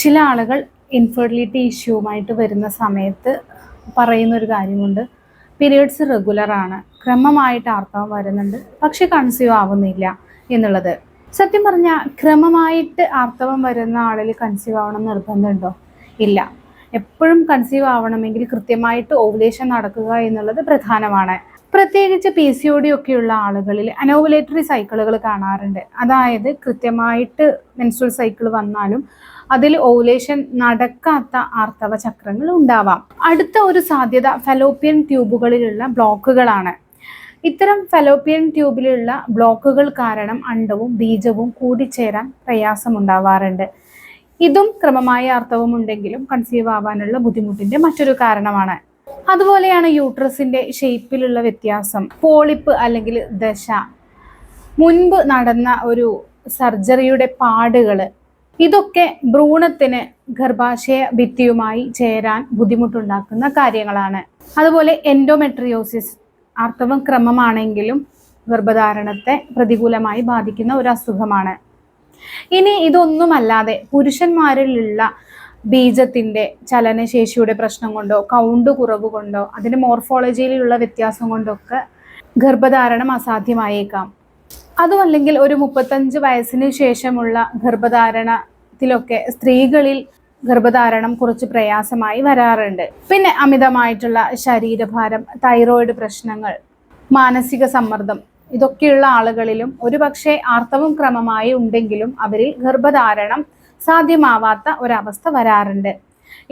ചില ആളുകൾ ഇൻഫെർട്ടിലിറ്റി ഇഷ്യൂവുമായിട്ട് വരുന്ന സമയത്ത് പറയുന്ന ഒരു കാര്യമുണ്ട്. പീരിയഡ്സ് റെഗുലർ ആണ്. ക്രമമായിട്ട് ആർത്തവം വരുന്നുണ്ട്. പക്ഷെ കൺസീവ് ആവുന്നില്ല എന്നുള്ളത്. സത്യം പറഞ്ഞാൽ ക്രമമായിട്ട് ആർത്തവം വരുന്ന ആളിൽ കൺസീവ് ആവണം നിർബന്ധമുണ്ടോ? ഇല്ല. എപ്പോഴും കൺസീവ് ആവണമെങ്കിൽ കൃത്യമായിട്ട് ഓവുലേഷൻ നടക്കുക എന്നുള്ളത് പ്രധാനമാണ്. പ്രത്യേകിച്ച് പി സി ഒ ഡി ഒക്കെയുള്ള ആളുകളിൽ അനോവുലേറ്ററി സൈക്കിളുകൾ കാണാറുണ്ട്. അതായത് കൃത്യമായിട്ട് മെൻസ്ട്രൽ സൈക്കിൾ വന്നാലും അതിൽ ഓവുലേഷൻ നടക്കാത്ത ആർത്തവ ചക്രങ്ങൾ ഉണ്ടാവാം. അടുത്ത ഒരു സാധ്യത ഫെലോപ്പിയൻ ട്യൂബുകളിലുള്ള ബ്ലോക്കുകളാണ്. ഇത്തരം ഫെലോപ്പിയൻ ട്യൂബിലുള്ള ബ്ലോക്കുകൾ കാരണം അണ്ടവും ബീജവും കൂടിച്ചേരാൻ പ്രയാസമുണ്ടാവാറുണ്ട് ഇതും ക്രമമായ അർത്ഥവും ഉണ്ടെങ്കിലും കൺസീവ് ആവാനുള്ള ബുദ്ധിമുട്ടിന്റെ മറ്റൊരു കാരണമാണ്. അതുപോലെയാണ് യൂട്രസിന്റെ ഷേപ്പിലുള്ള വ്യത്യാസം. പോളിപ്പ് അല്ലെങ്കിൽ ദശ. മുൻപ് നടന്ന ഒരു സർജറിയുടെ പാടുകൾ ഇതൊക്കെ ഭ്രൂണത്തിന് ഗർഭാശയ ഭിത്തിയുമായി ചേരാൻ ബുദ്ധിമുട്ടുണ്ടാക്കുന്ന കാര്യങ്ങളാണ്. അതുപോലെ എൻഡോമെട്രിയോസിസ് ആർത്തവം ക്രമമാണെങ്കിലും ഗർഭധാരണത്തെ പ്രതികൂലമായി ബാധിക്കുന്ന ഒരു അസുഖമാണ്. ഇനി ഇതൊന്നുമല്ലാതെ പുരുഷന്മാരിലുള്ള ബീജത്തിന്റെ ചലനശേഷിയുടെ പ്രശ്നം കൊണ്ടോ കൗണ്ട് കുറവ് കൊണ്ടോ അതിന്റെ മോർഫോളജിയിലുള്ള വ്യത്യാസം കൊണ്ടൊക്കെ ഗർഭധാരണം അസാധ്യമായേക്കാം. അതുമല്ലെങ്കിൽ ഒരു മുപ്പത്തഞ്ച് വയസ്സിന് ശേഷമുള്ള ഗർഭധാരണത്തിലൊക്കെ സ്ത്രീകളിൽ ഗർഭധാരണം കുറച്ച് പ്രയാസമായി വരാറുണ്ട്. പിന്നെ അമിതമായിട്ടുള്ള ശരീരഭാരം തൈറോയിഡ് പ്രശ്നങ്ങൾ മാനസിക സമ്മർദ്ദം ഇതൊക്കെയുള്ള ആളുകളിലും ഒരുപക്ഷെ ആർത്തവം ക്രമമായി ഉണ്ടെങ്കിലും അവരിൽ ഗർഭധാരണം സാധ്യമാവാത്ത ഒരവസ്ഥ വരാറുണ്ട്.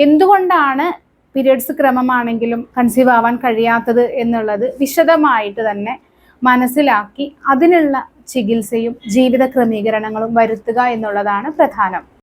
എന്തുകൊണ്ടാണ് പീരിയഡ്സ് ക്രമമാണെങ്കിലും കൺസീവ് ആവാൻ കഴിയാത്തത് എന്നുള്ളത് വിശദമായിട്ട് തന്നെ മനസ്സിലാക്കി അതിനുള്ള ചികിത്സയും ജീവിത ക്രമീകരണങ്ങളും വരുത്തുക എന്നുള്ളതാണ് പ്രധാനം.